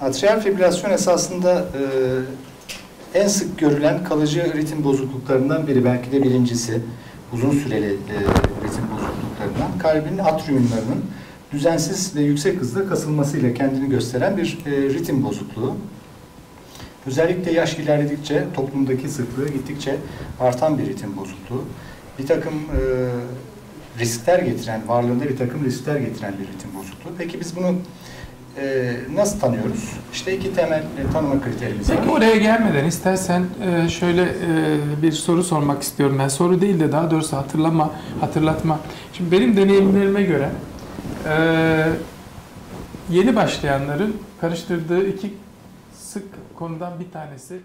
Atrial fibrilasyon esasında e, en sık görülen kalıcı ritim bozukluklarından biri, belki de birincisi. Uzun süreli e, ritim bozukluklarından. Kalbin atriumlarının düzensiz ve yüksek hızda kasılmasıyla kendini gösteren bir e, ritim bozukluğu. Özellikle yaş ilerledikçe toplumdaki sıklığı gittikçe artan bir ritim bozukluğu. Bir takım e, riskler getiren, varlığında bir takım riskler getiren bir ritim bozukluğu. Peki biz bunu e, nasıl tanıyoruz? İşte iki temel e, tanıma kriterimiz var. Peki oraya gelmeden istersen e, şöyle e, bir soru sormak istiyorum ben. Soru değil de daha doğrusu hatırlama, hatırlatma. Şimdi benim deneyimlerime göre e, yeni başlayanların karıştırdığı iki sık konudan bir tanesi